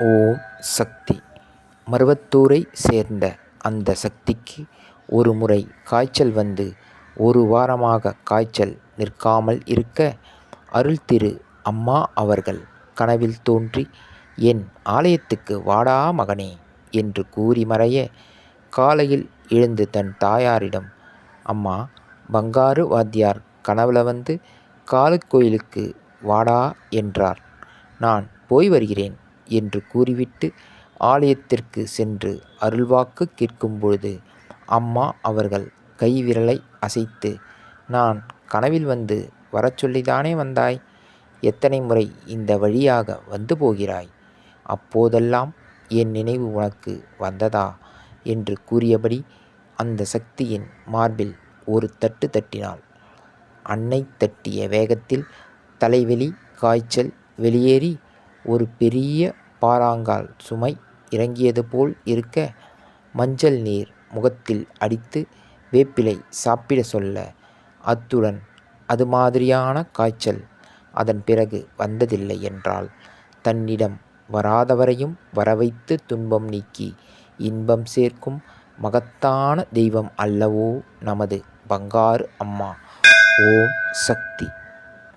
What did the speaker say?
ஓம் சக்தி. மருவத்தூரை சேர்ந்த அந்த சக்திக்கு ஒரு முறை காய்ச்சல் வந்து ஒரு வாரமாக காய்ச்சல் நிற்காமல் இருக்க அருள் திரு அம்மா அவர்கள் கனவில் தோன்றி என் ஆலயத்துக்கு வாடா மகனே என்று கூறி மறைய காலையில் எழுந்து தன் தாயாரிடம் அம்மா பங்காரு வாத்தியார் கனவுல வந்து காலுக்கோயிலுக்கு வாடா என்றார். நான் போய் வருகிறேன் என்று கூறிவிட்டு ஆலயத்திற்கு சென்று அருள்வாக்கு கேட்கும் பொழுது அம்மா அவர்கள் கைவிரலை அசைத்து நான் கனவில் வந்து வரச் சொல்லிதானே வந்தாய்? எத்தனை முறை இந்த வழியாக வந்து போகிறாய்? அப்போதெல்லாம் என் நினைவு உனக்கு வந்ததா? என்று கூறியபடி அந்த சக்தியின் மார்பில் ஒரு தட்டு தட்டினாள். அன்னை தட்டிய வேகத்தில் தலைவெளி காய்ச்சல் வெளியேறி ஒரு பெரிய பாறாங்கால் சுமை இறங்கியது போல் இருக்க மஞ்சள் நீர் முகத்தில் அடித்து வேப்பிலை சாப்பிட சொல்ல அத்துடன் அது மாதிரியான காய்ச்சல் அதன் பிறகு வந்ததில்லை என்றால் தன்னிடம் வராதவரையும் வரவைத்து துன்பம் நீக்கி இன்பம் சேர்க்கும் மகத்தான தெய்வம் அல்லவோ நமது பங்காரு அம்மா. ஓம் சக்தி.